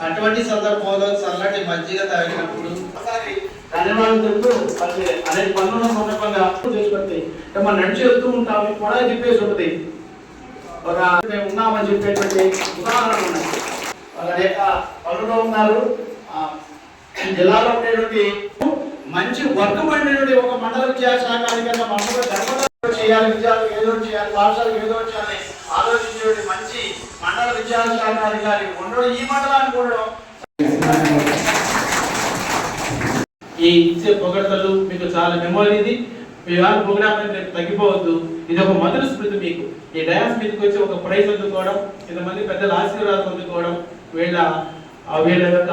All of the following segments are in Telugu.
అటువంటి సందర్భంలో చల్లటి మజ్జిగ తాగినప్పుడు ఒకసారి ధన్యవాదాలు చెప్తూ మరి అనేక పనుల సందర్భంగా చేసి పెడతాయి మనం నడిచి వెళ్తూ ఉంటాం కూడా చెప్పేసి ఉంటుంది ఒక మేము ఉన్నామని చెప్పేటువంటి ఉదాహరణ ఉన్నాయి అనేక పనులు ఉన్నారు. జిల్లాలో ఉండేటువంటి మంచి వర్గం వర్గమైనటువంటి ఒక మండల విద్యాశాఖాధికారిగా మండల ధర్మదాలు చేయాలి విద్యార్థులు ఏదో చేయాలి పాఠశాలకు ఏదో చేయాలి ఆలోచించేటువంటి మంచి మండల విద్యాశాఖాధికారి ఉండడం ఈ మండలానికి ఉండడం. ఈ ఇచ్చే పొగడతలు మీకు చాలా మెమోరీ ఇది. మీ వాళ్ళ ప్రోగ్రామ్ రేపు తగ్గిపోవద్దు. ఇది ఒక మధుర స్మృతి మీకు. ఈ డయాస్ మీదకి వచ్చి ఒక ప్రైజ్ అందుకోవడం ఇంతమంది పెద్దల ఆశీర్వాదం అందుకోవడం వీళ్ళ వీళ్ళ యొక్క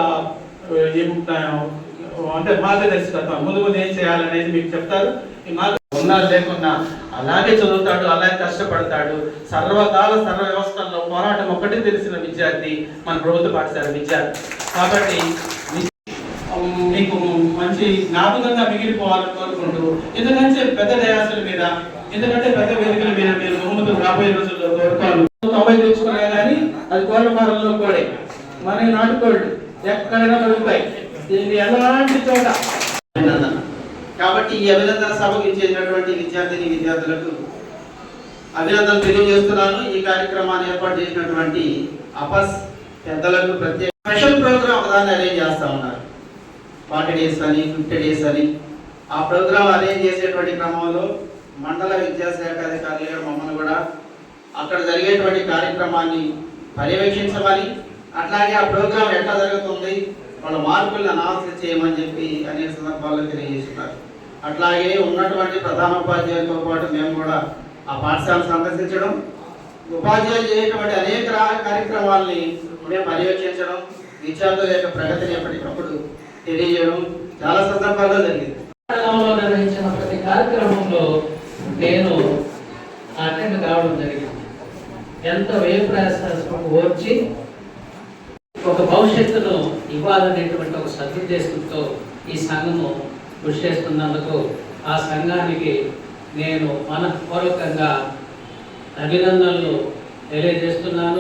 ఆ, అంటే మార్గదర్శకత్వం. ముందు ముందు ఏం చేయాలనేది మీకు చెప్తారు. ఉన్నా లేకున్నా అలాగే చదువుతాడు అలాగే కష్టపడతాడు. సర్వకాల సర్వ వ్యవస్థల్లో పోరాటం ఒక్కటే తెలిసిన విద్యార్థి మన ప్రభుత్వ పాఠశాల విద్యార్థి. కాబట్టి మీకు మంచి జ్ఞాపకంగా మిగిలిపోవాలని కోరుకుంటూ ఎందుకంటే పెద్ద డయాసుల మీద ఎందుకంటే పెద్ద వేదికల మీద మీరు బహుమతులు రాబోయే రోజుల్లో కోరుకోవాలి. తొంభై తెచ్చుకున్నా కానీ అది కోళ్ళ ఫారంలో కూడా. మన నాటుకోళ్ళు ఎక్కడైనా దొరుకుతాయి దీన్ని ఎలాంటి చోట అభినందన. కాబట్టి ఈ అభినందన సభకు ఇచ్చేసినటువంటి విద్యార్థిని విద్యార్థులకు అభినందనలు తెలియజేస్తున్నాను. ఈ కార్యక్రమాన్ని ఏర్పాటు చేసినటువంటి అపస్ పెద్దలకు ప్రత్యేక స్పెషల్ ప్రోగ్రామ్ ఒకదాన్ని అరేంజ్ చేస్తా ఉన్నారు. ఫార్టీ డేస్ అని ఫిఫ్టీ డేస్ అని. ఆ ప్రోగ్రామ్ అరేంజ్ చేసేటువంటి క్రమంలో మండల విద్యాశాఖ అధికారులుగా మమ్మల్ని కూడా అక్కడ జరిగేటువంటి కార్యక్రమాన్ని పర్యవేక్షించమని అట్లాగే ఆ ప్రోగ్రామ్ ఎట్లా జరుగుతుంది వాళ్ళ మార్పులను అనాలసిస్ చేయమని చెప్పి అనేక సందర్భాల్లో తెలియజేస్తున్నారు. అట్లాగే ఉన్నటువంటి ప్రధాన ఉపాధ్యాయులతో పాటు మేము కూడా ఆ పాఠశాల సందర్శించడం ఉపాధ్యాయులు చేసేటువంటి అనేక రా- కార్యక్రమాలని మేము పర్యవేక్షించడం విద్యార్థుల యొక్క ప్రగతిని ఎప్పటికప్పుడు తెలియజేయడం చాలా సందర్భాల్లో జరిగింది. నిర్వహించిన ప్రతి కార్యక్రమంలో నేను అటెండ్ కావడం జరిగింది. ఎంత వ్యయ ప్రయాసం వచ్చి ఒక భవిష్యత్తును ఇవ్వాలనేటువంటి ఒక సదుద్దేశంతో ఈ సంఘము కృషి చేస్తున్నందుకు ఆ సంఘానికి నేను మనపూర్వకంగా అభినందనలు తెలియజేస్తున్నాను.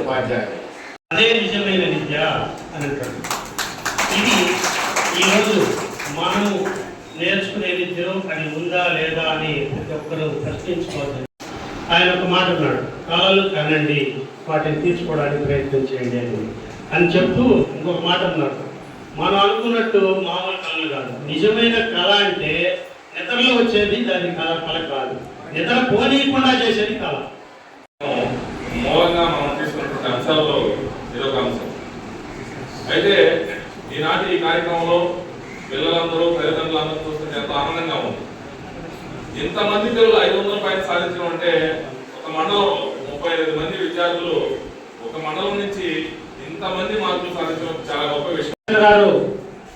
ఉపాధ్యాయులు అదే నిజమైన విద్య అని అంటాడు ఇది ఈరోజు మనం నేర్చుకునే విద్యలో అది ఉందా లేదా అని ప్రతి ఒక్కరూ ప్రశ్నించుకోవచ్చు ఆయన ఒక మాట అన్నాడు కళలు కనండి వాటిని తీసుకోవడానికి ప్రయత్నం చేయండి అని. అని చెప్తూ ఇంకొక మాట అన్నాడు మనం అనుకున్నట్టు మామూలు కళలు కాదు. నిజమైన కళ అంటే నిద్రలో వచ్చేది దాని కళ కళ కాదు. నిద్ర పోనీయకుండా చేసేది కళ. మూలంగా మనం తీసుకున్నటువంటి అంశాల్లో ఇదొక అంశం. అయితే ఈనాటి ఈ కార్యక్రమంలో పిల్లలందరూ తల్లిదండ్రులందరూ చూస్తుంటే ఎంతో ఆనందంగా ఉంది. ఇంతమంది పిల్లలు ఐదు వందల పైన సాధించడం అంటే ఒక మండలం ముప్పై ఐదు మంది విద్యార్థులు ఒక మండలం నుంచి ఇంతమంది మార్కులు సాధించడం చాలా గొప్ప విషయం. గారు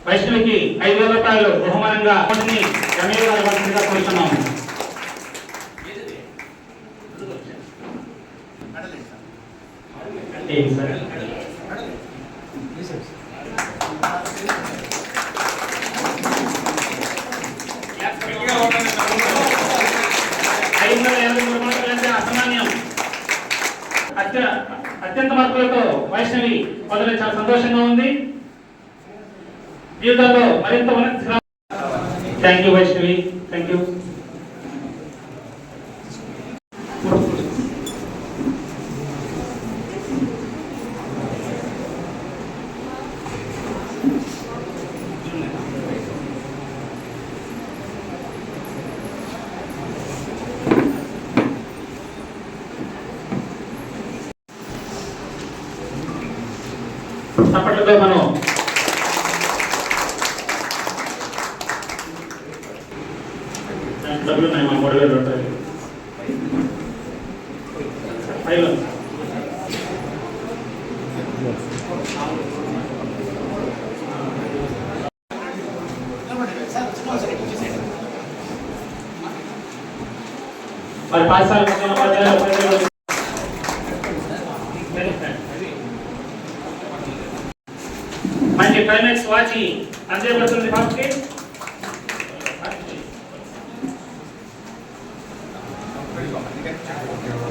వైష్ణవికి ఐదు వేల రూపాయలు బహుమానంగా వాటిని రమేష్ కోరుతున్నాము. ఏంటి సార్ ఐదు వందల యాభై మూడు అత్య అత్యంత మార్కులతో వైష్ణవి మొదలు చాలా సంతోషంగా ఉంది. జీవితంలో మరింత thank you Vaishnavi. Thank you చప్పట్లతో మనం డబ్బులు ఉన్నాయి మన మూడు పాఠశాల ఉపాధ్యాయులు ఉపాధ్యాయులు మంచి క్లైమాక్స్ వాచి అందేపడుతుంది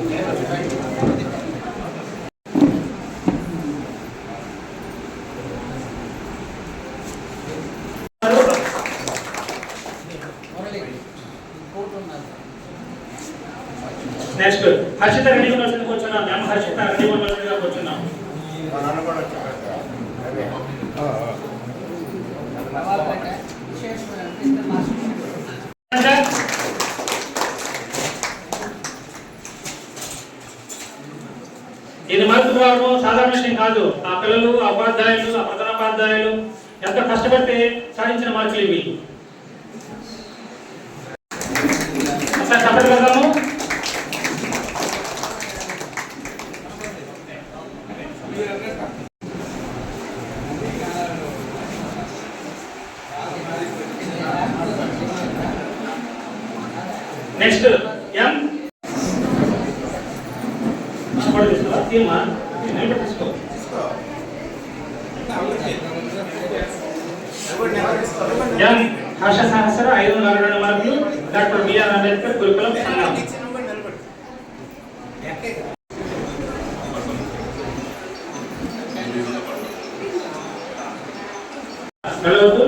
ఇది మార్కులు రావడం సాధారణ విషయం కాదు. ఆ పిల్లలు ఆ ఉపాధ్యాయులు ఆ ప్రధానోపాధ్యాయులు ఎంత కష్టపడితే సాధించిన మార్కులు ఇవి. ఒకసారి నెక్స్ట్ ఎం ఫోటో తీసుకోవా తీమా నేను తీసుకో. ఎం హర్ష సహస్ర ఐదు వందల అరవై రెండు మార్కులు. డాక్టర్ బిఆర్ అంబేద్కర్ గురుకులం సంఘం. వెళ్ళవద్దు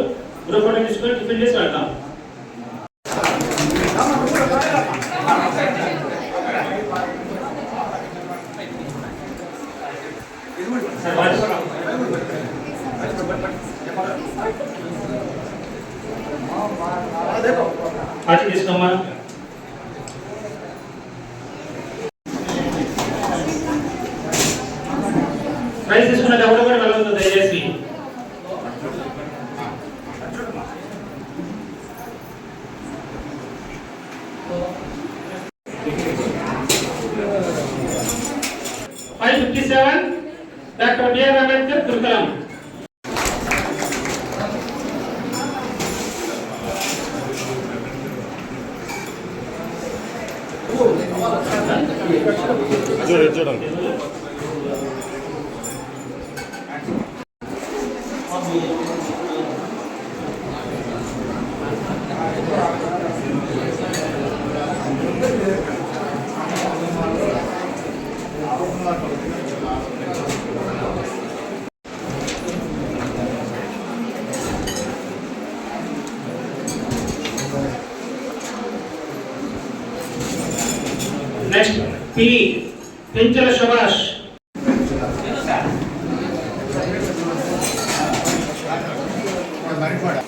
పార్టీ తీసుకోమ్మా. ప్రైజ్ తీసుకున్నది ఎవరు కూడా వెళ్ళదు దయచేసి. Five fifty seven doctor BR Ambedkar దుర్గలం ಪಿಂಚಲ ಶಬಾಷ್ ಮಾಡಿ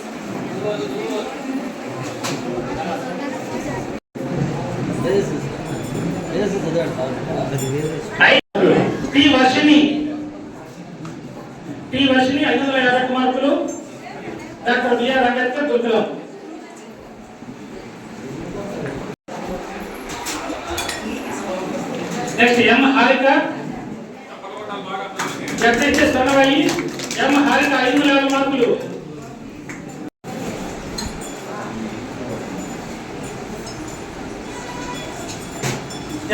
జడ్హెచ్ఎస్ స్వర్ణవాయి ఎం హారిక ఐదు వందల యాభై మార్కులు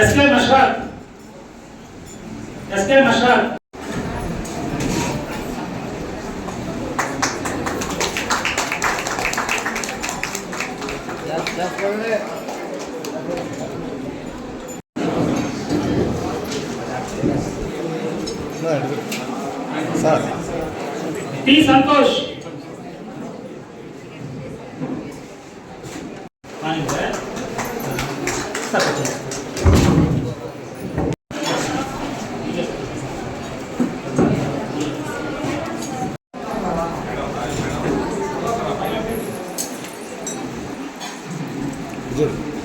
ఎస్కే మషాద్ ఎస్కే தான் எடுக்கிறோம் சார் டி சந்தோஷ் Good.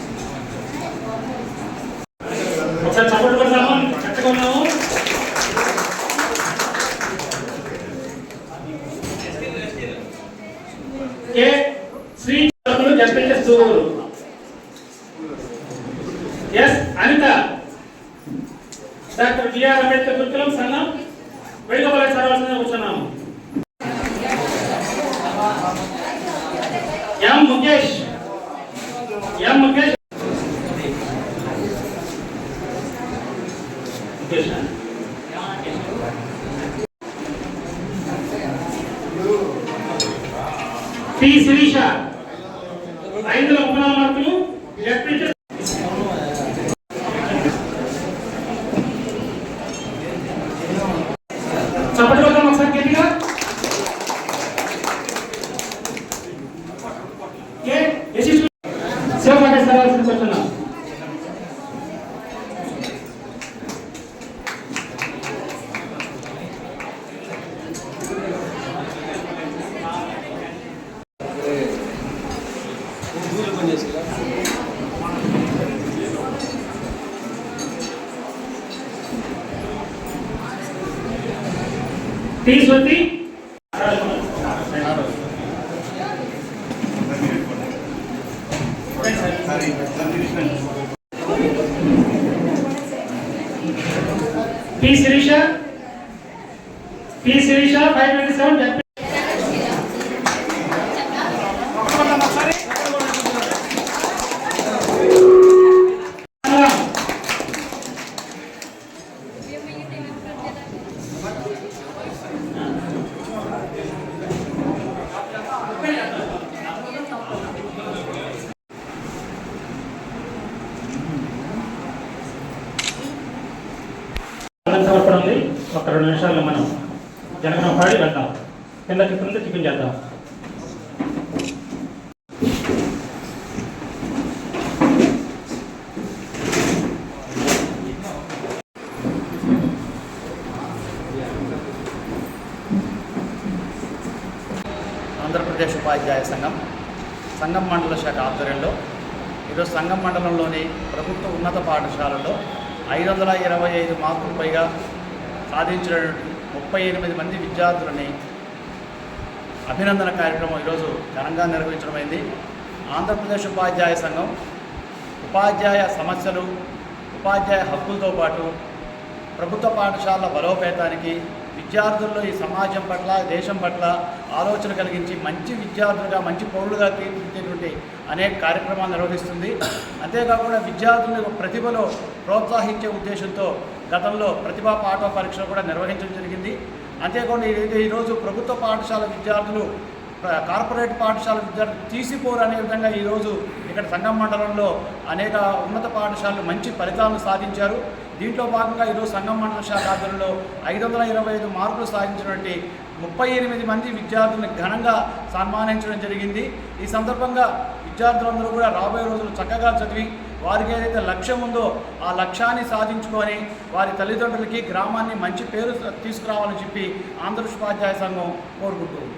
చేసేలా Please with me. P. Sirisha. P. Sirisha, 527, అవసరం ఉంది. ఒక రెండు నిమిషాల్లో మనం జనగణం పాడి వెళ్దాం. కింద కింద టిఫిన్ చేద్దాం. ఆంధ్రప్రదేశ్ ఉపాధ్యాయ సంఘం సంఘం మండల శాఖ ఆధ్వర్యంలో ఈరోజు సంఘం మండలంలోని ప్రభుత్వ ఉన్నత పాఠశాలలో ఐదు వందల ఇరవై ఐదు మార్కులు పైగా సాధించినటువంటి ముప్పై ఎనిమిది మంది విద్యార్థులని అభినందన కార్యక్రమం ఈరోజు ఘనంగా నిర్వహించడమైంది ఆంధ్రప్రదేశ్ ఉపాధ్యాయ సంఘం ఉపాధ్యాయ సమస్యలు ఉపాధ్యాయ హక్కులతో పాటు ప్రభుత్వ పాఠశాలల బలోపేతానికి విద్యార్థుల్లో ఈ సమాజం పట్ల దేశం పట్ల ఆలోచన కలిగించి మంచి విద్యార్థులుగా మంచి పౌరులుగా తీర్చిదిద్దేటువంటి అనేక కార్యక్రమాలు నిర్వహిస్తుంది. అంతేకాకుండా విద్యార్థుల ప్రతిభలో ప్రోత్సహించే ఉద్దేశంతో గతంలో ప్రతిభా పాఠ పరీక్షలు కూడా నిర్వహించడం జరిగింది. అంతేకాకుండా ఈరోజు ప్రభుత్వ పాఠశాల విద్యార్థులు కార్పొరేట్ పాఠశాల విద్యార్థులు తీసిపోరు అనే విధంగా ఈరోజు ఇక్కడ సంగం మండలంలో అనేక ఉన్నత పాఠశాలలు మంచి ఫలితాలను సాధించారు. దీంట్లో భాగంగా ఈరోజు సంఘం మండల శాఖ ఆధ్వర్యంలో ఐదు వందల ఇరవై ఐదు మార్కులు సాధించినటువంటి ముప్పై ఎనిమిది మంది విద్యార్థులను ఘనంగా సన్మానించడం జరిగింది. ఈ సందర్భంగా విద్యార్థులందరూ కూడా రాబోయే రోజులు చక్కగా చదివి వారికి ఏదైతే లక్ష్యం ఉందో ఆ లక్ష్యాన్ని సాధించుకొని వారి తల్లిదండ్రులకి గ్రామాన్ని మంచి పేరు తీసుకురావాలని చెప్పి ఆంధ్రప్రదేశ్ ఉపాధ్యాయ సంఘం కోరుకుంటుంది.